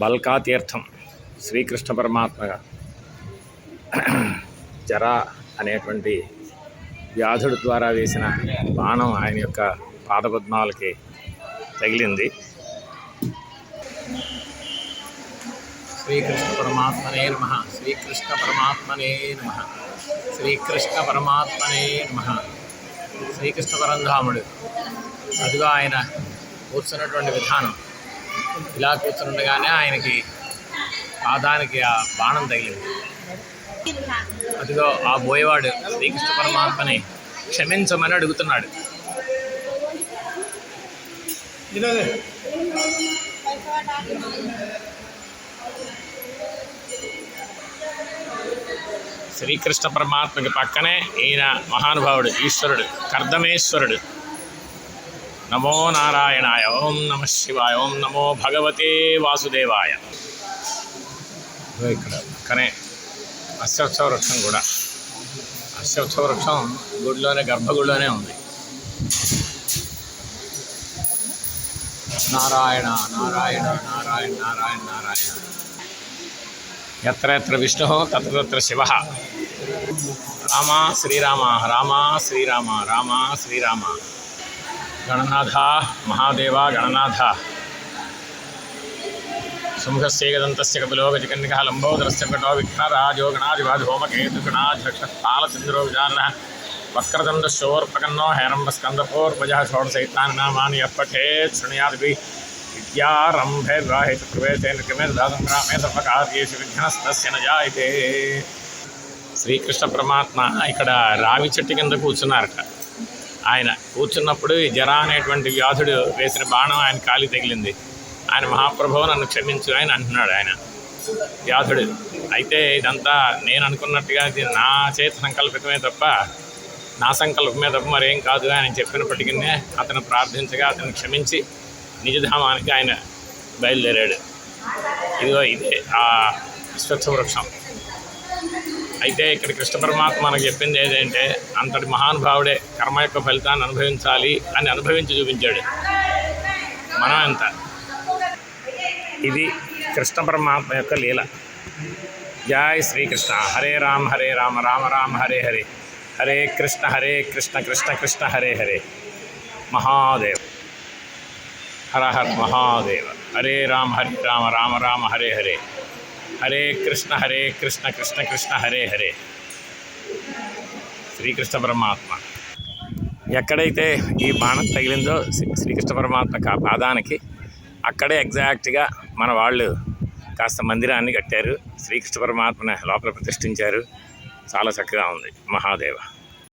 బల్కాతీర్థం శ్రీకృష్ణ పరమాత్మ జర అనేటువంటి వ్యాధుడు ద్వారా వేసిన బాణం ఆయన యొక్క పాదపద్మాలకి తగిలింది. శ్రీకృష్ణ పరమాత్మనే నమ. శ్రీకృష్ణ పరమాత్మనే నమ. శ్రీకృష్ణ పరమాత్మనే నమ. శ్రీకృష్ణ పరంధాముడు. అదిగా ఆయన కూర్చున్నటువంటి విధానం. ఇలా కూర్చుండగానే ఆయనకి పాదానికి ఆ బాణం తగిలింది. అదిగో ఆ బోయేవాడు శ్రీకృష్ణ పరమాత్మని క్షమించమని అడుగుతున్నాడు. శ్రీకృష్ణ పరమాత్మకి పక్కనే ఈయన మహానుభావుడు ఈశ్వరుడు కర్దమేశ్వరుడు. నమో నారాయణాయ ఓం నమ శివాయ ఓం నమో భగవతే వాసుదేవాయ ఇక్కడ కనే అశ్వత్సవ వృక్షం కూడా. అశ్వత్సవ వృక్షం గుడిలోనే గర్భగుడిలోనే ఉంది. నారాయణ నారాయణ నారాయణ నారాయణ నారాయణ. ఎత్ర ఎత్ర విష్ణు తత్ర తత్ర శివ. రామ శ్రీరామ రామ శ్రీరామ రామ శ్రీరామ. గణనాథ మహాదేవ గణనాథ. సుముఖస్యేగదంతస్య కపిలో గజకన్నికः లంబోదరస్య కటో విఘ్నరాజో గణాధిపాధిహోమకేతుగణాధ్యక్షస్థాళచంద్రో విజాన వక్రదండ శోర్పకన్నో హేరంబస్కందపోర్వజः షోడశైతాని నామాని యः పఠేత్ శృణుయాదిభిः విద్యారంభే వివాహేతు ప్రవేశే నిక్రమే దాసంగ్రామే సర్వకార్యేషు విఘ్నస్తస్య నజాయితే. శ్రీకృష్ణ పరమాత్మ ఇక్కడ రావి చెట్టు కింద కూర్చున్నారట. ఆయన కూర్చున్నప్పుడు ఈ జర అనేటువంటి వ్యాధుడు వేసిన బాణం ఆయన కాలి తగిలింది. ఆయన మహాప్రభువు నన్ను క్షమించు ఆయన అంటున్నాడు ఆయన. వ్యాధుడు. అయితే ఇదంతా నేను అనుకున్నట్టుగా ఇది నా చేతి సంకల్పితమే తప్ప నా సంకల్పమే తప్ప మరేం కాదు ఆయన చెప్పినప్పటికీ అతను ప్రార్థించగా అతను క్షమించి నిజధామానికి ఆయన బయలుదేరాడు. ఇదిగో ఇదే ఆ అశ్వత్థ వృక్షం అయితే ఇక్కడ కృష్ణ పరమాత్మ మనకు చెప్పింది ఏంటంటే అంతటి మహానుభావుడే కర్మ యొక్క ఫలితాన్ని అనుభవించాలి అని అనుభవించి చూపించాడు. మనం ఎంత ఇది కృష్ణ పరమాత్మ యొక్క లీల. జై శ్రీకృష్ణ. హరే రామ హరే రామ రామ రామ హరే హరే. హరే కృష్ణ హరే కృష్ణ కృష్ణ కృష్ణ హరే హరే. మహాదేవ. హర హర మహాదేవ. హరే రామ హరే రామ రామ రామ హరే హరే. హరే కృష్ణ హరే కృష్ణ కృష్ణ కృష్ణ హరే హరే. శ్రీకృష్ణ పరమాత్మ. ఎక్కడైతే ఈ బాణం తగిలిందో శ్రీ- శ్రీకృష్ణ పరమాత్మ పాదానికి అక్కడే ఎగ్జాక్ట్గా మన వాళ్ళు కాస్త మందిరాన్ని కట్టారు. శ్రీకృష్ణ పరమాత్మని లోపల ప్రతిష్ఠించారు. చాలా చక్కగా ఉంది. మహాదేవ.